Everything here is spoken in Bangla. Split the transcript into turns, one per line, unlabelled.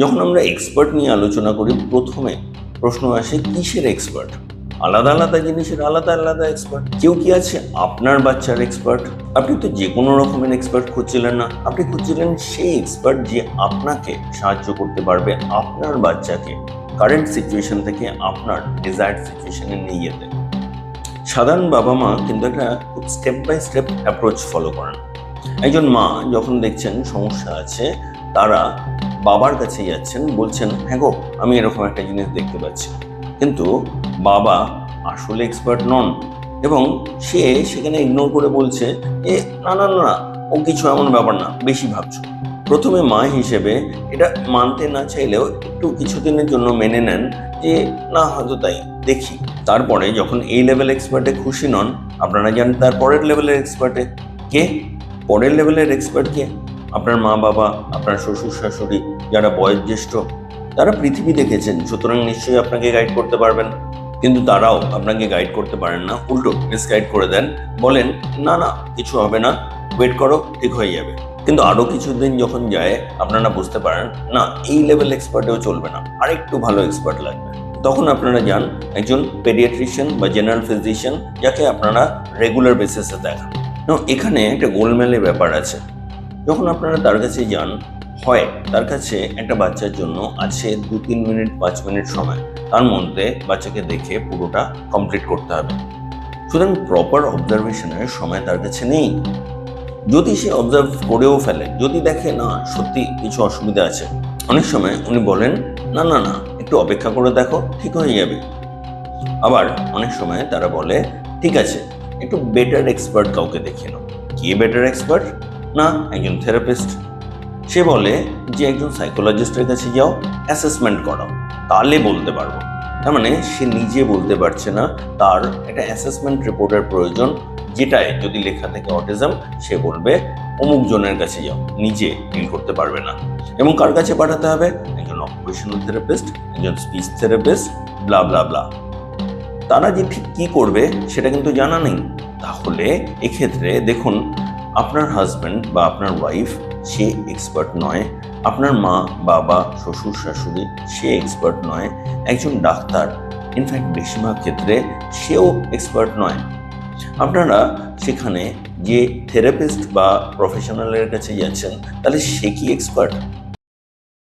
যখন আমরা এক্সপার্ট নিয়ে আলোচনা করি, প্রথমে প্রশ্ন আসে, কিসের এক্সপার্ট আলাদা আলাদা জিনিসের আলাদা আলাদা এক্সপার্ট কেউ কি আছে? আপনার বাচ্চার এক্সপার্ট আপনি তো যে কোনো রকমের এক্সপার্ট খুঁজছিলেন না। আপনি খুঁজছিলেন সেই এক্সপার্ট যে আপনাকে সাহায্য করতে পারবে আপনার বাচ্চাকে কারেন্ট সিচুয়েশন থেকে আপনার ডিজায়ার্ড সিচুয়েশনে নিয়ে যেতে। সাধারণ বাবা মা কিন্তু একটা খুব step by step approach follow করেন। একজন মা যখন দেখছেন সমস্যা আছে, তারা বাবার কাছে যাচ্ছেন, বলছেন হ্যাঁ গো, আমি এরকম একটা জিনিস দেখতে পাচ্ছি। কিন্তু বাবা আসলে এক্সপার্ট নন এবং সে সেখানে ইগনোর করে বলছে, এ, না না না ও কিছু এমন ব্যাপার না, বেশি ভাবছ। প্রথমে মা হিসেবে এটা মানতে না চাইলেও একটু কিছুদিনের জন্য মেনে নেন যে, না, হয়তো তাই, দেখি। তারপরে যখন এই লেভেল এক্সপার্টে খুশি নন, আপনারা জানেন তার পরের লেভেলের এক্সপার্টে কে? পরের লেভেলের এক্সপার্ট কে? আপনার মা বাবা আপনার শ্বশুর শাশুড়ি যারা বয়োজ্যেষ্ঠ, তারা পৃথিবী দেখেছেন, সুতরাং নিশ্চয়ই আপনাকে গাইড করতে পারবেন। কিন্তু তারাও আপনাকে গাইড করতে পারেন না, উল্টো মিসগাইড করে দেন, বলেন, না না, কিছু হবে না ওয়েট করো, ঠিক হয়ে যাবে। কিন্তু আরও কিছুদিন যখন যায়, আপনারা বুঝতে পারেন, না, এই লেভেল এক্সপার্টেও চলবে না আর একটু ভালো এক্সপার্ট লাগবে। তখন আপনারা যান, একজন পেডিয়াট্রিশিয়ান বা জেনারেল ফিজিশিয়ান যাকে আপনারা রেগুলার বেসিসে দেখান। এখানে একটা গোলমেলে ব্যাপার আছে। যখন আপনারা তার কাছে যান হয়। তার কাছে একটা বাচ্চার জন্য আছে দু তিন মিনিট, পাঁচ মিনিট সময়। তার মধ্যে বাচ্চাকে দেখে পুরোটা কমপ্লিট করতে হবে। সুতরাং প্রপার অবজারভেশনের সময় তার কাছে নেই। যদি সে অবজার্ভ করেও ফেলে, যদি দেখে, না, সত্যি কিছু অসুবিধা আছে। অনেক সময় উনি বলেন, না না না, একটু অপেক্ষা করে দেখো, ঠিক হয়ে যাবে। আবার অনেক সময় তারা বলে, ঠিক আছে, একটু বেটার এক্সপার্ট কাউকে দেখিয়ে নাও। কে বেটার এক্সপার্ট না, একজন থেরাপিস্ট সে বলে যে একজন সাইকোলজিস্টের কাছে যাও অ্যাসেসমেন্ট করাও, তাহলে বলতে পারব। তার মানে সে নিজে বলতে পারছে না, তার একটা অ্যাসেসমেন্ট রিপোর্টের প্রয়োজন, যেটায় যদি লেখা থাকে অটিজম সে বলবে অমুক জনের কাছে যাও, নিজে ডিল করতে পারবে না। এবং কার কাছে পাঠাতে হবে? একজন অকুপেশনাল থেরাপিস্ট একজন speech therapist blah blah blah তারা যে ঠিক কী করবে, সেটা কিন্তু জানা নেই। তাহলে এক্ষেত্রে দেখুন, আপনার হাজব্যান্ড বা আপনার ওয়াইফ সে এক্সপার্ট নয়। আপনার মা, বাবা, শ্বশুর, শাশুড়ি সে এক্সপার্ট নয়। একজন ডাক্তার ইনফ্যাক্ট বেশিরভাগ ক্ষেত্রে সেও এক্সপার্ট নয়। আপনারা সেখানে যে থেরাপিস্ট বা প্রফেশনালের কাছে যাচ্ছেন, তাহলে সে কি এক্সপার্ট